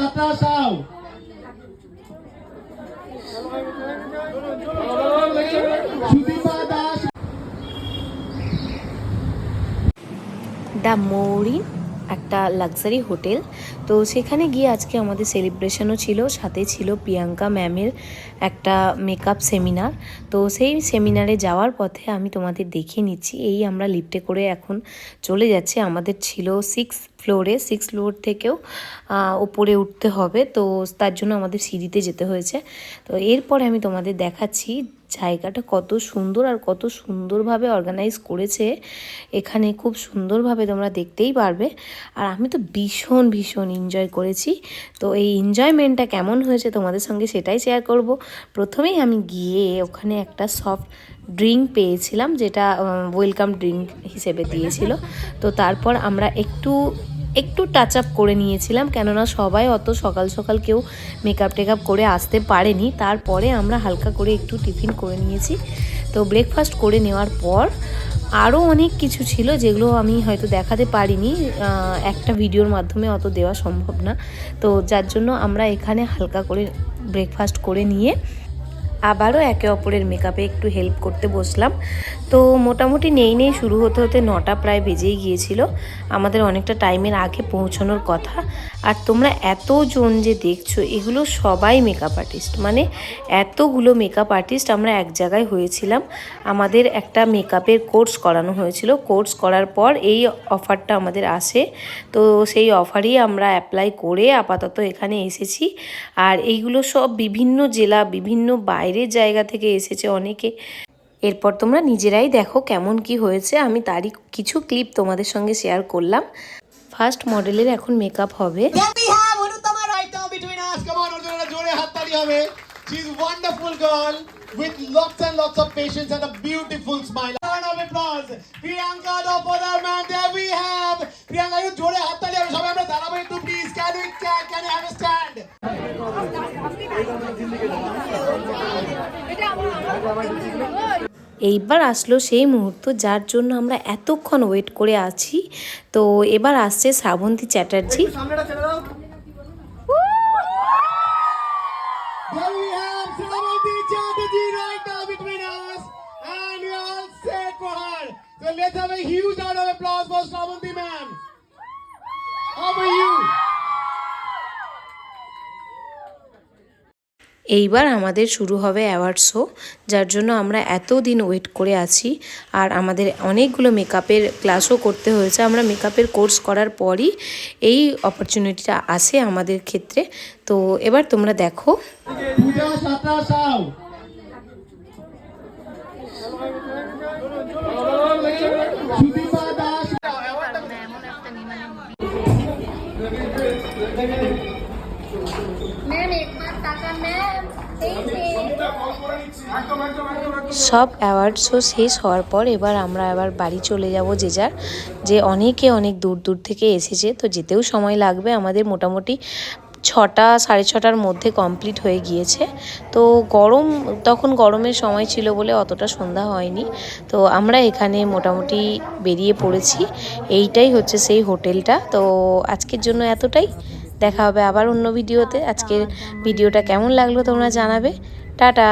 সাতাশাও the মৌরি একটা luxury hotel. তো সেখানে গিয়ে আজকে আমাদের সেলিব্রেশনও ছিল, সাথে ছিল প্রিয়াঙ্কা ম্যামের একটা মেকআপ সেমিনার। তো সেই সেমিনারে যাওয়ার পথে আমি তোমাদের দেখিয়ে নিচ্ছি, এই আমরা লিফটে করে এখন চলে যাচ্ছি। আমাদের ছিল সিক্স ফ্লোরে সিক্স ফ্লোর থেকেও ওপরে উঠতে হবে। তো তার জন্য আমাদের সিঁড়িতে যেতে হয়েছে। তো এরপরে আমি তোমাদের দেখাচ্ছি জায়গাটা কত সুন্দর আর কত সুন্দরভাবে অর্গানাইজ করেছে। এখানে খুব সুন্দরভাবে তোমরা দেখতেই পারবে। আর আমি তো ভীষণ ভীষণ এনজয় করেছি। তো এই এনজয়মেন্টটা কেমন হয়েছে তোমাদের সঙ্গে সেটাই শেয়ার করব। প্রথমেই আমি গিয়ে ওখানে একটা সফট ড্রিঙ্ক পেয়েছিলাম, যেটা ওয়েলকাম ড্রিঙ্ক হিসেবে দিয়েছিল। তো তারপর আমরা একটু একটু টাচ আপ করে নিয়েছিলাম, কেননা সবাই অত সকাল সকাল কেউ মেকআপ টেকআপ করে আসতে পারেনি। তারপরে আমরা হালকা করে একটু টিফিন করে নিয়েছি। তো ব্রেকফাস্ট করে নেওয়ার পর আরও অনেক কিছু ছিল যেগুলো আমি হয়তো দেখাতে পারিনি। একটা ভিডিওর মাধ্যমে অত দেওয়া সম্ভব না। তো যার জন্য আমরা এখানে হালকা করে ব্রেকফাস্ট করে নিয়ে আবারও একে অপরের মেকআপে একটু হেল্প করতে বসলাম। তো মোটামুটি নেই নেই, শুরু হতে হতে নটা প্রায় বেজেই গিয়েছিল। আমাদের অনেকটা টাইমের আগে পৌঁছানোর কথা। আর তোমরা এতজন যে দেখছ, এগুলো সবাই মেকআপ আর্টিস্ট মানে এতগুলো মেকআপ আর্টিস্ট আমরা এক জায়গায় হয়েছিলাম। আমাদের একটা মেকআপের কোর্স করানো হয়েছিল। কোর্স করার পর এই অফারটা আমাদের আসে। তো সেই অফারই আমরা অ্যাপ্লাই করে আপাতত এখানে এসেছি। আর এইগুলো সব বিভিন্ন জেলা, বিভিন্ন বাইরের জায়গা থেকে এসেছে অনেকে। এরপর তোমরা নিজেরাই দেখো কেমন কি হয়েছে। আমি তারই কিছু ক্লিপ তোমাদের সঙ্গে শেয়ার করলাম। ফার্স্ট মডেলের এখন মেকআপ হবে. She's wonderful girl with lots and lots of patience and a beautiful smile. Round of applause. Priyanka Dopodar, man, there we have. Priyanka, you জোরে হাততালি হবে. সবাই আমরা দাঁড়াবো একটু please. Can we can, can you have a stand? এইবার আসলো সেই মুহূর্ত যার জন্য আমরা এতক্ষণ ওয়েট করে আছি তো এবার আসছে Srabanti Chatterjee let's have a huge round of applause for Srimanti ma'am. How are you? এইবার আমাদের শুরু হবে অ্যাওয়ার্ড শো, যার জন্য আমরা এত দিন ওয়েট করে আছি। আর আমাদের অনেকগুলো মেকআপের ক্লাসও করতে হয়েছে। আমরা মেকআপের কোর্স করার পরই এই অপরচুনিটিটা আসে আমাদের ক্ষেত্রে। তো এবার তোমরা দেখো। সব অ্যাওয়ার্ড শো শেষ হওয়ার পর এবার আমরা আবার বাড়ি চলে যাব যে যার, যে অনেকে অনেক দূর দূর থেকে এসেছে, তো যেতেও সময় লাগবে। আমাদের মোটামুটি ছটা, সাড়ে ছটার মধ্যে কমপ্লিট হয়ে গিয়েছে। তো গরম, তখন গরমের সময় ছিল বলে অতটা সন্ধ্যা হয়নি। তো আমরা এখানে মোটামুটি বেরিয়ে পড়েছি। এইটাই হচ্ছে সেই হোটেলটা। তো আজকের জন্য এতটাই। দেখা হবে আবার অন্য ভিডিওতে। আজকের ভিডিওটা কেমন লাগল তোমরা জানাবে। টাটা।